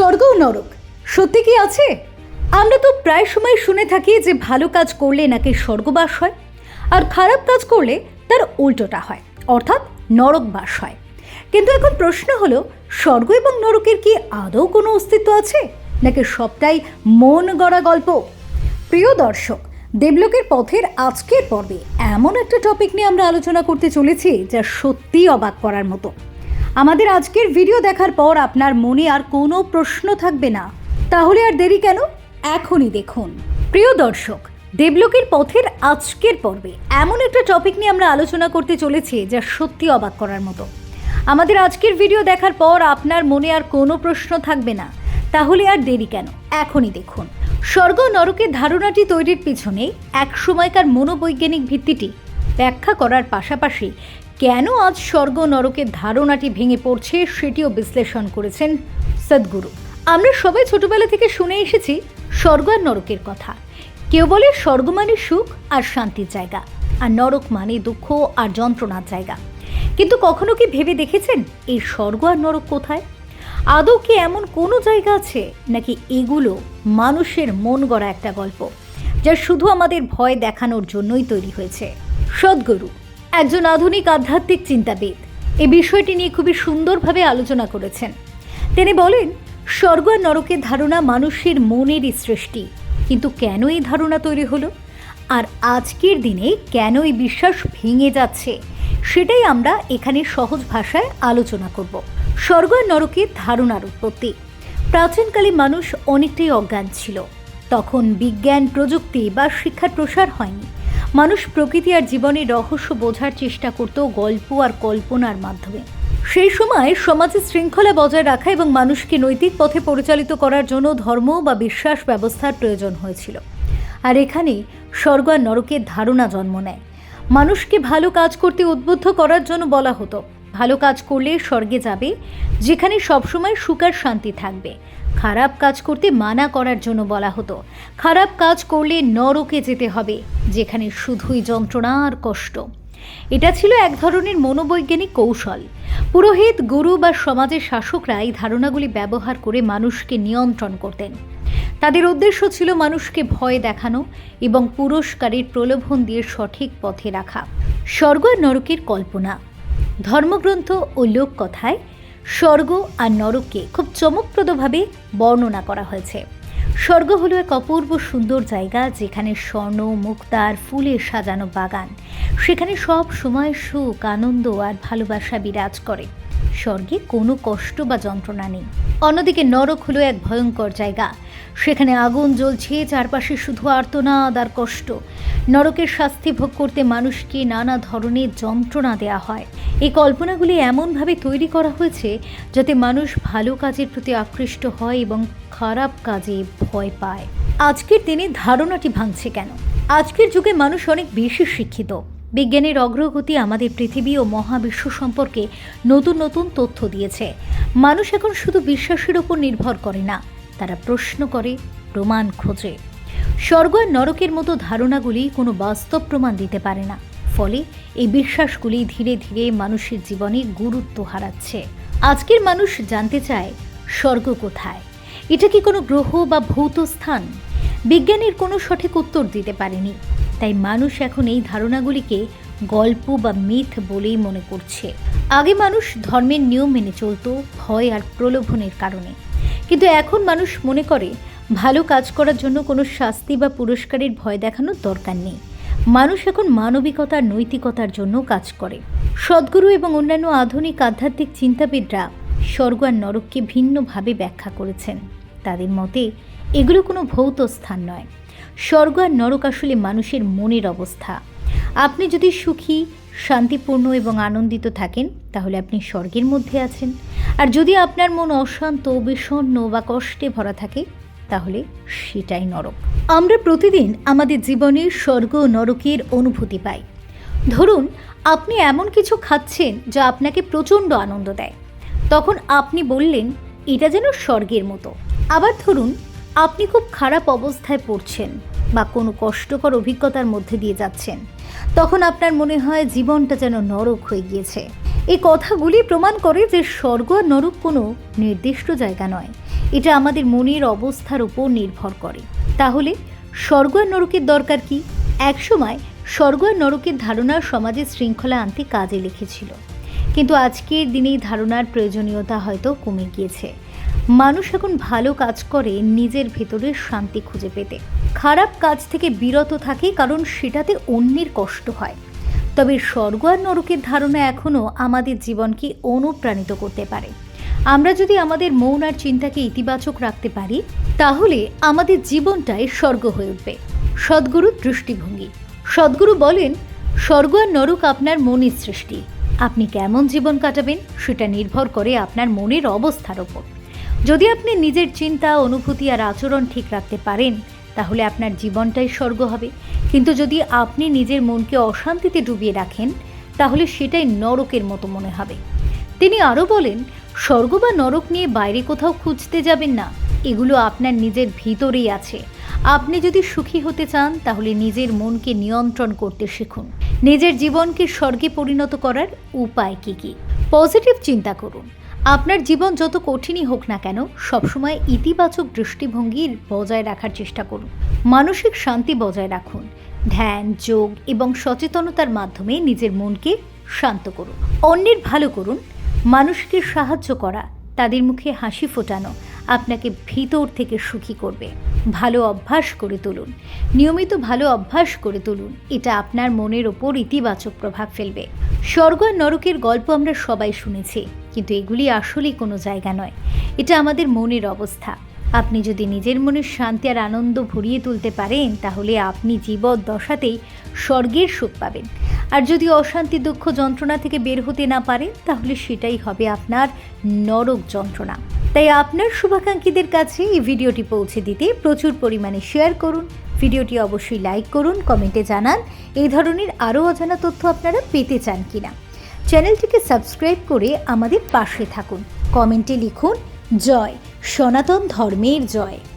স্বর্গ নরক। সত্যি কি আছে? আমরা তো প্রায় সময় শুনে থাকি যে ভালো কাজ করলে নাকি স্বর্গবাস হয়, আর খারাপ কাজ করলে তার উল্টোটা হয়, অর্থাৎ নরকবাস হয়। কিন্তু এখন প্রশ্ন হলো, স্বর্গ এবং নরকের কি আদৌ কোনো অস্তিত্ব আছে? নাকি সবটাই মন গড়া গল্প? প্রিয় দর্শক, দেবলোকের পথের আজকের পর্বে এমন একটা টপিক নিয়ে আমরা আলোচনা করতে চলেছি, যা সত্যিই অবাক করার মতো। আমাদের আজকের ভিডিও দেখার পর আপনার মনে আর কোনো প্রশ্ন থাকবে না। তাহলে আর দেরি কেন? এখনই দেখুন। প্রিয় দর্শক, দেবলোকের পথের আজকের পর্বে এমন একটা টপিক নিয়ে আমরা আলোচনা করতে চলেছি যা সত্যি অবাক করার মতো। আমাদের আজকের ভিডিও দেখার পর আপনার মনে আর কোনো প্রশ্ন থাকবে না। তাহলে আর দেরি কেন? এখনই দেখুন। স্বর্গ নরকের ধারণাটি তৈরির পিছনে এক সময়কার মনোবৈজ্ঞানিক ভিত্তিটি ব্যাখ্যা করার পাশাপাশি কেন আজ স্বর্গ নরকের ধারণাটি ভেঙে পড়ছে সেটিও বিশ্লেষণ করেছেন সদ্গুরু। আমরা সবাই ছোটবেলা থেকে শুনে এসেছি স্বর্গ আর নরকের কথা। কেউ বলে স্বর্গ মানে সুখ আর শান্তির জায়গা, আর নরক মানে দুঃখ আর যন্ত্রণার জায়গা। কিন্তু কখনো কি ভেবে দেখেছেন এই স্বর্গ আর নরক কোথায়? আদৌ কি এমন কোনো জায়গা আছে নাকি এগুলো মানুষের মন গড়া একটা গল্প, যা শুধু আমাদের ভয় দেখানোর জন্যই তৈরি হয়েছে? সদ্গুরু একজন আধুনিক আধ্যাত্মিক চিন্তাবিদ। এই বিষয়টি নিয়ে খুবই সুন্দরভাবে আলোচনা করেছেন। তিনি বলেন, স্বর্গ আর নরকের ধারণা মানুষের মনেরই সৃষ্টি। কিন্তু কেন এই ধারণা তৈরি হলো? আর আজকের দিনে কেন এই বিশ্বাস ভেঙে যাচ্ছে? সেটাই আমরা এখানে সহজ ভাষায় আলোচনা করব। স্বর্গ আর নরকের ধারণার উৎপত্তি। প্রাচীনকালে মানুষ অনেকটাই অজ্ঞান ছিল। তখন বিজ্ঞান, প্রযুক্তি বা শিক্ষার প্রসার হয়নি। মানুষ প্রকৃতি আর জীবনের রহস্য বোঝার চেষ্টা করত গল্প আর কল্পনার মাধ্যমে। সেই সময় সমাজে শৃঙ্খলা বজায় রাখা এবং মানুষকে নৈতিক পথে পরিচালিত করার জন্য ধর্ম বা বিশ্বাস ব্যবস্থার প্রয়োজন হয়েছিল। আর এখানে স্বর্গ আর নরকের ধারণা জন্ম নেয়। মানুষকে ভালো কাজ করতে উদ্বুদ্ধ করার জন্য বলা হতো, ভালো কাজ করলে স্বর্গে যাবে, যেখানে সবসময় সুখ আর শান্তি থাকবে। খারাপ কাজ করতে মানা করার জন্য বলা হতো। খারাপ কাজ করলে নরকে যেতে হবে, যেখানে শুধুই যন্ত্রণা আর কষ্ট। এটা ছিল এক ধরনের মনোবৈজ্ঞানিক কৌশল। পুরোহিত, গুরু বা সমাজের শাসকরা এই ধারণাগুলি ব্যবহার করে মানুষকে নিয়ন্ত্রণ করতেন। তাদের উদ্দেশ্য ছিল মানুষকে ভয় দেখানো এবং পুরস্কারের প্রলোভন দিয়ে সঠিক পথে রাখা। স্বর্গ নরকের কল্পনা। ধর্মগ্রন্থ ও লোককথায় স্বর্গ আর নরককে খুব চমকপ্রদভাবে বর্ণনা করা হয়েছে। স্বর্গ হলো এক অপূর্ব সুন্দর জায়গা যেখানে স্বর্ণ মুক্তার ফুলে সাজানো বাগান। সেখানে সব সময় সুখ, আনন্দ আর ভালোবাসা বিরাজ করে। স্বর্গে কোনো কষ্ট বা যন্ত্রণা নেই। অন্যদিকে নরক হলো এক ভয়ঙ্কর জায়গা। সেখানে আগুন জ্বলছে, চারপাশে শুধু আর্তনাদ আর কষ্ট। নরকের শাস্তি ভোগ করতে মানুষকে নানা ধরনের যন্ত্রণা দেয়া হয়। এই কল্পনাগুলি এমনভাবে তৈরি করা হয়েছে যাতে মানুষ ভালো কাজের প্রতি আকৃষ্ট হয় এবং খারাপ কাজে ভয় পায়। আজকের দিনে ধারণাটি ভাঙছে কেন? আজকের যুগে মানুষ অনেক বেশি শিক্ষিত। বিজ্ঞানের অগ্রগতি আমাদের পৃথিবী ও মহাবিশ্ব সম্পর্কে নতুন নতুন তথ্য দিয়েছে। মানুষ এখন শুধু বিশ্বাসের ওপর নির্ভর করে না, তারা প্রশ্ন করে, প্রমাণ খোঁজে। স্বর্গ নরকের মতো ধারণাগুলি কোনো বাস্তব প্রমাণ দিতে পারে না। ফলে এই বিশ্বাসগুলি ধীরে ধীরে মানুষের জীবনে গুরুত্ব হারাচ্ছে। আজকের মানুষ জানতে চায়, স্বর্গ কোথায়? এটা কি কোনো গ্রহ বা ভৌত স্থান? বিজ্ঞানের কোনো সঠিক উত্তর দিতে পারেনি। তাই মানুষ এখন এই ধারণাগুলিকে গল্প বা মিথ বলেই মনে করছে। আগে মানুষ ধর্মের নিয়ম মেনে চলতো, ভয় আর প্রলোভনের কারণে। কিন্তু এখন মানুষ মনে করে, ভালো কাজ করার জন্য কোনো শাস্তি বা পুরস্কারের ভয় দেখানোর দরকার নেই। মানুষ এখন মানবিকতার নৈতিকতার জন্য কাজ করে। সদ্গুরু এবং অন্যান্য আধুনিক আধ্যাত্মিক চিন্তাবিদরা স্বর্গ আর নরককে ভিন্নভাবে ব্যাখ্যা করেছেন। তাদের মতে, এগুলো কোনো ভৌত স্থান নয়। স্বর্গ আর নরক আসলে মানুষের মনের অবস্থা। আপনি যদি সুখী, শান্তিপূর্ণ এবং আনন্দিত থাকেন, তাহলে আপনি স্বর্গের মধ্যে আছেন। আর যদি আপনার মন অশান্ত, বিষণ্ণ বা কষ্টে ভরা থাকে, তাহলে সেটাই নরক। আমরা প্রতিদিন আমাদের জীবনে স্বর্গ নরকের অনুভূতি পাই। ধরুন, আপনি এমন কিছু খাচ্ছেন যা আপনাকে প্রচণ্ড আনন্দ দেয়। তখন আপনি বললেন, এটা যেন স্বর্গের মতো। আবার ধরুন আপনি খুব খারাপ অবস্থায় পড়ছেন বা কোনো কষ্টকর অভিজ্ঞতার মধ্যে দিয়ে যাচ্ছেন, তখন আপনার মনে হয় জীবনটা যেন নরক হয়ে গিয়েছে। এই কথাগুলি প্রমাণ করে যে স্বর্গ আর নরক কোনো নির্দিষ্ট জায়গা নয়। এটা আমাদের মনের অবস্থার উপর নির্ভর করে। তাহলে স্বর্গ আর নরকের দরকার কি? একসময় স্বর্গ আর নরকের ধারণা সমাজে শৃঙ্খলা আনতে কাজে লিখেছিল। কিন্তু আজকের দিনে ধারণার প্রয়োজনীয়তা হয়তো কমে গিয়েছে। মানুষ এখন ভালো কাজ করে নিজের ভেতরে শান্তি খুঁজে পেতে। খারাপ কাজ থেকে বিরত থাকে কারণ সেটাতে অন্যের কষ্ট হয়। তবে স্বর্গ আর নরকের ধারণা এখনও আমাদের জীবনকে অনুপ্রাণিত করতে পারে। আমরা যদি আমাদের মন আর চিন্তাকে ইতিবাচক রাখতে পারি, তাহলে আমাদের জীবনটাই স্বর্গ হয়ে উঠবে। সদ্গুরুর দৃষ্টিভঙ্গি। সদ্গুরু বলেন, স্বর্গ আর নরক আপনার মনের সৃষ্টি। আপনি কেমন জীবন কাটাবেন সেটা নির্ভর করে আপনার মনের অবস্থার ওপর। যদি আপনি নিজের চিন্তা, অনুভূতি আর আচরণ ঠিক রাখতে পারেন, তাহলে আপনার জীবনটাই স্বর্গ হবে। কিন্তু যদি আপনি নিজের মনকে অশান্তিতে ডুবিয়ে রাখেন, তাহলে সেটাই নরকের মতো মনে হবে। তিনি আরও বলেন, স্বর্গ বা নরক নিয়ে বাইরে কোথাও খুঁজতে যাবেন না। এগুলো আপনার নিজের ভিতরেই আছে। আপনি যদি সুখী হতে চান, তাহলে নিজের মনকে নিয়ন্ত্রণ করতে শিখুন। নিজের জীবনকে স্বর্গে পরিণত করার উপায় কী কী? পজিটিভ চিন্তা করুন। আপনার জীবন যত কঠিনই হোক না কেন, সবসময় ইতিবাচক দৃষ্টিভঙ্গি বজায় রাখার চেষ্টা করুন। মানসিক শান্তি বজায় রাখুন। ধ্যান, যোগ এবং সচেতনতার মাধ্যমে নিজের মনকে শান্ত করুন। অন্যের ভালো করুন, মানুষকে সাহায্য করা, তাদের মুখে হাসি ফোটানো, আপনাকে ভিতর থেকে সুখী করবে। ভালো অভ্যাস করে তুলুন। নিয়মিত ভালো অভ্যাস করে তুলুন। এটা আপনার মনের ওপর ইতিবাচক প্রভাব ফেলবে। স্বর্গ আর নরকের গল্প আমরা সবাই শুনেছি, কিন্তু এগুলি আসলেই কোনো জায়গা নয়। এটা আমাদের মনের অবস্থা। আপনি যদি নিজের মনের শান্তি আর আনন্দ ভরিয়ে তুলতে পারেন, তাহলে আপনি জীবদ্দশাতেই স্বর্গের সুখ পাবেন। আর যদি অশান্তি, দুঃখ, যন্ত্রণা থেকে বের হতে না পারেন, তাহলে সেটাই হবে আপনার নরক যন্ত্রণা। তাই আপনার শুভাকাঙ্ক্ষীদের কাছে এই ভিডিওটি পৌঁছে দিতে প্রচুর পরিমাণে শেয়ার করুন। ভিডিওটি অবশ্যই লাইক করুন কমেন্টে জানান। এই ধরনের আরও অজানা তথ্য আপনারা পেতে চান কিনা? চ্যানেলটিকে সাবস্ক্রাইব করে আমাদের পাশে থাকুন। কমেন্টে লিখুন, জয় সনাতন ধর্মের জয়।